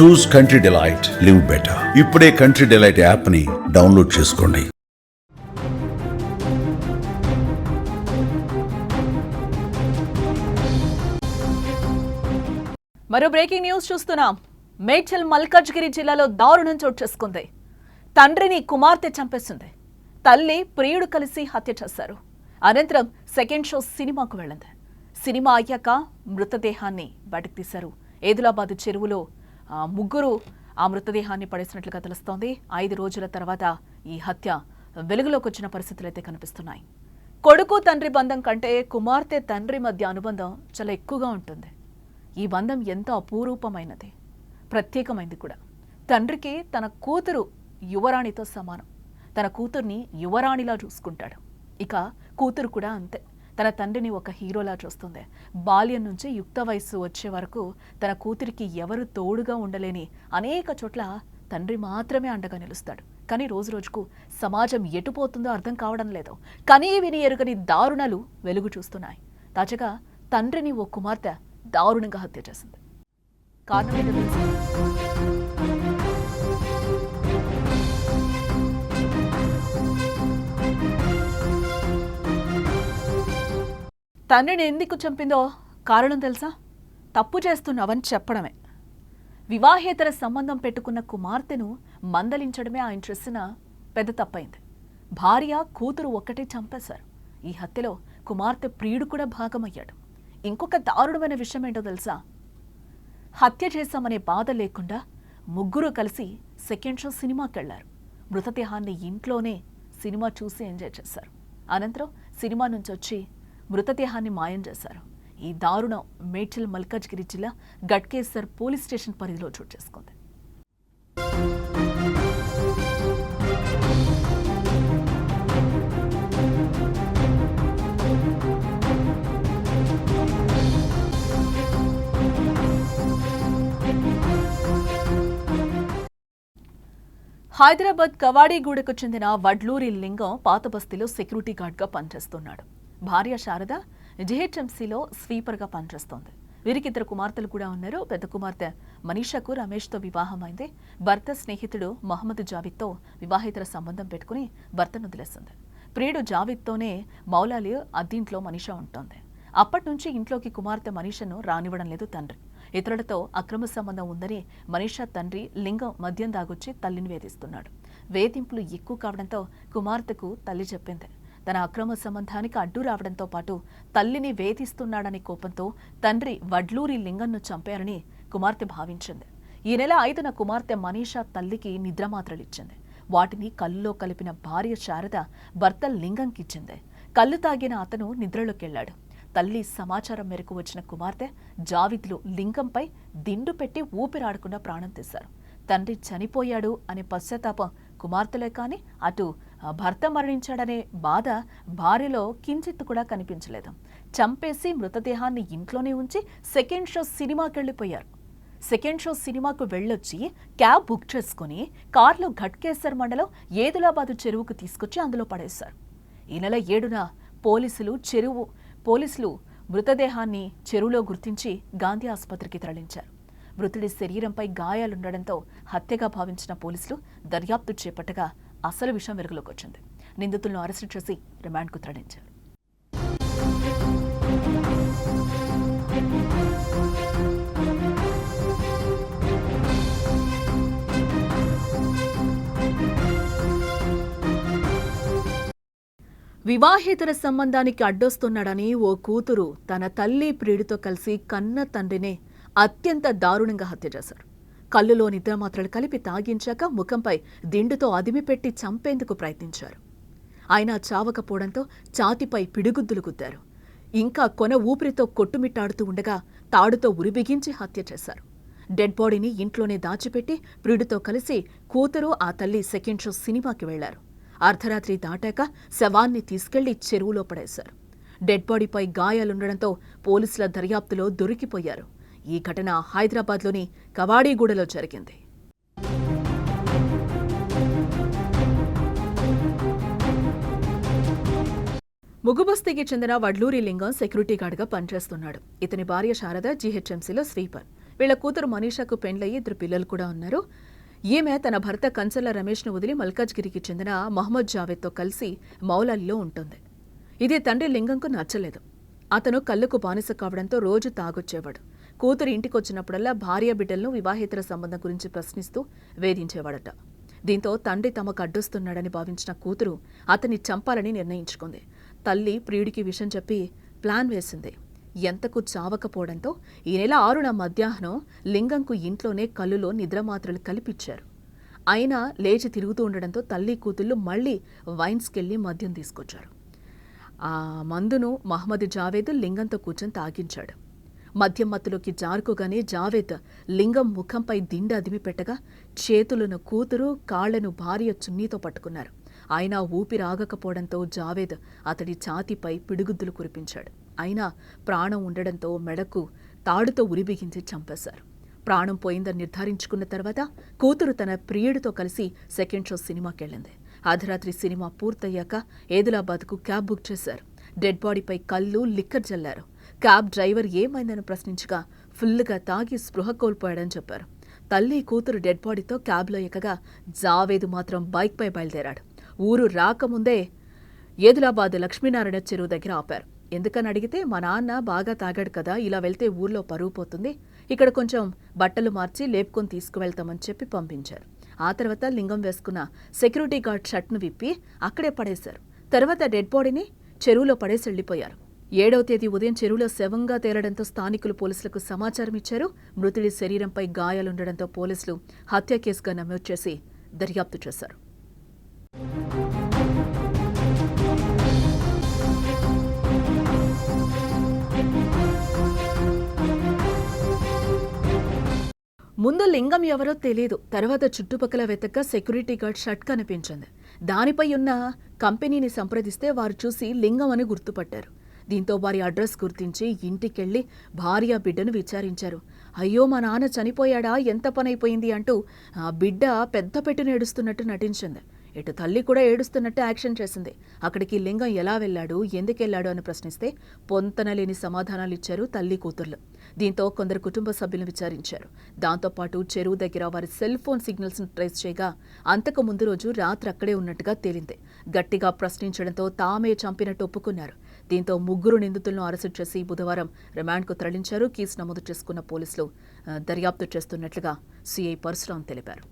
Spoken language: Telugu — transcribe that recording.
Choose country delight live better ఇప్పుడే కంట్రీ డిలైట్ యాప్ని డౌన్లోడ్ చేసుకోండి. మరో బ్రేకింగ్ న్యూస్ చూస్తున్నాం. మేడ్చల్ మల్కాజ్గిరి జిల్లాలో దారుణం చోటు చేసుకుంది. తండ్రిని కుమార్తె చంపేస్తుంది తల్లి ప్రియుడు కలిసి హత్య చేశారు. అనంతరం సెకండ్ షో సినిమాకు వెళ్ళింది. సినిమా అయ్యాక మృతదేహాన్ని బయటకు తీశారు. ఏదులాబాద్ చెరువులో ముగ్గురు ఆ మృతదేహాన్ని పడేసినట్లుగా తెలుస్తోంది. ఐదు రోజుల తర్వాత ఈ హత్య వెలుగులోకి వచ్చిన పరిస్థితులు అయితే కనిపిస్తున్నాయి. కొడుకు తండ్రి బంధం కంటే కుమార్తె తండ్రి మధ్య అనుబంధం చాలా ఎక్కువగా ఉంటుంది. ఈ బంధం ఎంతో అపూరూపమైనది. ప్రత్యేకమైంది కూడా. తండ్రికి తన కూతురు యువరాణితో సమానం. తన కూతుర్ని యువరాణిలా చూసుకుంటాడు. ఇక కూతురు కూడా అంతే. తన తండ్రిని ఒక హీరోలా చూస్తుంది. బాల్యం నుంచి యుక్త వయస్సు వచ్చే వరకు తన కూతురికి ఎవరు తోడుగా ఉండలేని అనేక చోట్ల తండ్రి మాత్రమే అండగా నిలుస్తాడు. కానీ రోజు రోజుకు సమాజం ఎటుపోతుందో అర్థం కావడం లేదు. కనీ విని ఎరుగని దారుణాలు వెలుగు చూస్తున్నాయి. తాజాగా తండ్రిని ఓ కుమార్తె దారుణంగా హత్య చేసింది. కారణం ఏంటో తండ్రిని ఎందుకు చంపిందో కారణం తెలుసా? తప్పు చేస్తున్నావని చెప్పడమే. వివాహేతర సంబంధం పెట్టుకున్న కుమార్తెను మందలించడమే ఆయన చేసిన పెద్ద తప్పైంది. భార్య కూతురు ఒక్కటే చంపేశారు. ఈ హత్యలో కుమార్తె ప్రియుడు కూడా భాగమయ్యాడు. ఇంకొక దారుణమైన విషయం ఏంటో తెలుసా? హత్య చేశామనే బాధ లేకుండా ముగ్గురు కలిసి సెకండ్ షో సినిమాకి వెళ్ళారు మృతదేహాన్ని ఇంట్లోనే సినిమా చూసి ఎంజాయ్ చేశారు. అనంతరం సినిమా నుంచి వచ్చి మృతదేహాన్ని మాయం చేశారు. ఈ దారుణం మేడ్చల్ మల్కాజ్గిరి జిల్లా గట్కేసర్ పోలీస్ స్టేషన్ పరిధిలో చోటు చేసుకుంది. హైదరాబాద్ కవాడీగూడకు చెందిన వడ్లూరి లింగం పాత బస్తీలో సెక్యూరిటీ గార్డ్గా పనిచేస్తున్నాడు. భార్య శారద జిహెచ్ఎంసీలో స్వీపర్గా పనిచేస్తోంది. వీరికి ఇద్దరు కుమార్తెలు కూడా ఉన్నారు. పెద్ద కుమార్తె మనీషాకు రమేష్తో వివాహమైంది. భర్త స్నేహితుడు మహమ్మద్ జావిద్తో వివాహేతర సంబంధం పెట్టుకుని భర్తను వదిలేస్తుంది ప్రియుడు జావిద్తోనే మౌలాలి అద్దీంట్లో మనీషా ఉంటోంది. అప్పటి నుంచి ఇంట్లోకి కుమార్తె మనీషను రానివ్వడం లేదు తండ్రి. ఇతరులతో అక్రమ సంబంధం ఉందని మనీషా తండ్రి లింగం మద్యం దాగొచ్చి తల్లిని వేధిస్తున్నాడు. వేధింపులు ఎక్కువ కావడంతో కుమార్తెకు తల్లి చెప్పింది. తన అక్రమ సంబంధానికి అడ్డు రావడంతో పాటు తల్లిని వేధిస్తున్నాడనే కోపంతో తండ్రి వడ్లూరి లింగంను చంపారని కుమార్తె భావించింది. ఈ నెల ఐదున కుమార్తె మనీషా తల్లికి నిద్రమాత్రలిచ్చింది. వాటిని కళ్ళులో కలిపిన భార్య శారద భర్త లింగంకిచ్చింది. కళ్ళు తాగిన అతను నిద్రలోకెళ్ళాడు తల్లి సమాచారం మేరకు వచ్చిన కుమార్తె జావిద్లు లింగంపై దిండు పెట్టి ఊపిరాడకుండా ప్రాణం తీశారు. తండ్రి చనిపోయాడు అనే పశ్చాత్తాపం కుమార్తెలే కాని అటు భర్త మరణించాడనే బాధ భార్యలో కించిత్తు కూడా కనిపించలేదు. చంపేసి మృతదేహాన్ని ఇంట్లోనే ఉంచి సెకండ్ షో సినిమాకెళ్ళిపోయారు సెకండ్ షో సినిమాకు వెళ్ళొచ్చి క్యాబ్ బుక్ చేసుకుని కార్లో ఘట్కేశ్వర్ మండలం ఏదులాబాదు చెరువుకు తీసుకొచ్చి అందులో పడేశారు. ఈ నెల ఏడున పోలీసులు చెరువు పోలీసులు మృతదేహాన్ని చెరువులో గుర్తించి గాంధీ ఆసుపత్రికి తరలించారు. మృతుడి శరీరంపై గాయాలుండడంతో హత్యగా భావించిన పోలీసులు దర్యాప్తు చేపట్టగా అసలు విషయం వెలుగులోకి వచ్చింది. నిందితులను అరెస్టు చేసి రిమాండ్కు తరలించారు. వివాహేతర సంబంధానికి అడ్డొస్తున్నాడని ఓ కూతురు తన తల్లి ప్రియుడితో కలిసి కన్న తండ్రినే అత్యంత దారుణంగా హత్య చేశారు. కళ్ళులో నిద్రమాత్రలు కలిపి తాగించాక ముఖంపై దిండుతో అదిమిపెట్టి చంపేందుకు ప్రయత్నించారు. ఆయన చావకపోవడంతో ఛాతిపై పిడిగుద్దులు గుద్దారు. ఇంకా కొన ఊపిరితో కొట్టుమిట్టాడుతూ ఉండగా తాడుతో ఉరిబిగించి హత్య చేశారు. డెడ్ బాడీని ఇంట్లోనే దాచిపెట్టి ప్రియుడితో కలిసి కూతురు ఆ తల్లి సెకండ్ షో సినిమాకి వెళ్ళారు. అర్ధరాత్రి దాటాక శవాన్ని తీసుకెళ్ళి చెరువులో పడేశారు. డెడ్ బాడీపై గాయాలుండడంతో పోలీసుల దర్యాప్తులో దొరికిపోయారు. ఈ ఘటన హైదరాబాద్లోని కవాడీగూడలో జరిగింది. ముగుబస్తీకి చెందిన వడ్లూరి లింగం సెక్యూరిటీ గార్డ్గా పనిచేస్తున్నాడు. ఇతని భార్య శారద జీహెచ్ఎంసీలో స్వీపర్. వీళ్ళ కూతురు మనీషాకు పెండ్లయ్యి ఇద్దరు పిల్లలు కూడా ఉన్నారు. ఈమె తన భర్త కంచల రమేష్ను వదిలి మల్కాజ్గిరికి చెందిన మహమ్మద్ జావేద్తో కలిసి మౌలాలిలో ఉంటుంది. ఇది తండ్రి లింగంకు నచ్చలేదు. అతను కళ్ళకు బానిస కావడంతో రోజు తాగొచ్చేవాడు. కూతురు ఇంటికొచ్చినప్పుడల్లా భార్య బిడ్డలను వివాహేతర సంబంధం గురించి ప్రశ్నిస్తూ వేధించేవాడట. దీంతో తండ్రి తమకు అడ్డొస్తున్నాడని భావించిన కూతురు అతన్ని చంపాలని నిర్ణయించుకుంది. తల్లి ప్రియుడికి విషయం చెప్పి ప్లాన్ వేసింది. ఎంతకు చావకపోవడంతో ఈ నెల ఆరున మధ్యాహ్నం లింగంకు ఇంట్లోనే కళ్ళులో నిద్రమాత్రలు కల్పించారు అయినా లేచి తిరుగుతూ ఉండడంతో తల్లి కూతుళ్ళు మళ్ళీ వైన్స్కెళ్ళి మద్యం తీసుకొచ్చారు. ఆ మందును మహమ్మద్ జావేద్ లింగంతో కూర్చొని తాగించాడు. మద్యం మత్తులోకి జారుకోగానే జావేద్ లింగం ముఖంపై దిండ అదిమి పెట్టగా చేతులను కూతురు కాళ్ళను భార్య చున్నీతో పట్టుకున్నారు. అయినా ఊపిరి ఆగకపోవడంతో జావేద్ అతడి ఛాతీపై పిడుగుద్దులు కురిపించాడు. అయినా ప్రాణం ఉండడంతో మెడకు తాడుతో ఉరిబిగించి చంపేశారు. ప్రాణం పోయిందని నిర్ధారించుకున్న తర్వాత కూతురు తన ప్రియుడితో కలిసి సెకండ్ షో సినిమాకెళ్ళింది. అర్ధరాత్రి సినిమా పూర్తయ్యాక ఏదిలాబాద్కు క్యాబ్ బుక్ చేశారు. డెడ్ బాడీపై కళ్ళు లిక్కర్ జల్లారు. క్యాబ్ డ్రైవర్ ఏమైందని ప్రశ్నించగా ఫుల్గా తాగి స్పృహ కోల్పోయాడని చెప్పారు. తల్లి కూతురు డెడ్ బాడీతో క్యాబ్లో ఎక్కగా జావేదు మాత్రం బైక్పై బయలుదేరాడు. ఊరు రాకముందే ఏదిలాబాద్ లక్ష్మీనారాయణ చెరువు దగ్గర ఆపారు. ఎందుకని అడిగితే మా నాన్న బాగా తాగాడు కదా ఇలా వెళ్తే ఊర్లో పరువు పోతుంది. ఇక్కడ కొంచెం బట్టలు మార్చి లేపుకొని తీసుకువెళ్తామని చెప్పి పంపించారు. ఆ తర్వాత లింగం వేసుకున్న సెక్యూరిటీ గార్డ్ షర్ట్ను విప్పి అక్కడే పడేశారు. తర్వాత డెడ్ బాడీని చెరువులో పడేసి వెళ్ళిపోయారు. ఏడవ తేదీ ఉదయం చెరువులో శవంగా తేలడంతో స్థానికులు పోలీసులకు సమాచారం ఇచ్చారు. మృతుడి శరీరంపై గాయాలుండడంతో పోలీసులు హత్య కేసుగా నమోదు చేసి దర్యాప్తు చేశారు. ముందు లింగం ఎవరో తెలియదు తర్వాత చుట్టుపక్కల వెతక సెక్యూరిటీ గార్డ్ షర్ట్ కనిపించింది. దానిపై ఉన్న కంపెనీని సంప్రదిస్తే వారు చూసి లింగం అని గుర్తుపట్టారు. దీంతో వారి అడ్రస్ గుర్తించి ఇంటికెళ్ళి భార్య బిడ్డను విచారించారు. అయ్యో మా నాన్న చనిపోయాడా? ఎంత పనైపోయింది అంటూ ఆ బిడ్డ పెద్ద పెట్టును ఏడుస్తున్నట్టు నటించింది. ఇటు తల్లి కూడా ఏడుస్తున్నట్టు యాక్షన్ చేసింది. అక్కడికి లింగం ఎలా వెళ్ళాడు? ఎందుకెళ్ళాడు అని ప్రశ్నిస్తే పొంతనలేని సమాధానాలు ఇచ్చారు తల్లి కూతుర్లు. దీంతో కొందరు కుటుంబ సభ్యులను విచారించారు. దాంతోపాటు చెరువు దగ్గర వారి సెల్ ఫోన్ సిగ్నల్స్ను ట్రేస్ చేయగా అంతకు ముందు రోజు రాత్రి అక్కడే ఉన్నట్టుగా తేలింది. గట్టిగా ప్రశ్నించడంతో తామే చంపినట్టు ఒప్పుకున్నారు. దీంతో ముగ్గురు నిందితులను అరెస్టు చేసి బుధవారం రిమాండ్కు తరలించారు. కేసు నమోదు చేసుకున్న పోలీసులు దర్యాప్తు చేస్తున్నట్లుగా సీఐ పరశురాం తెలిపారు.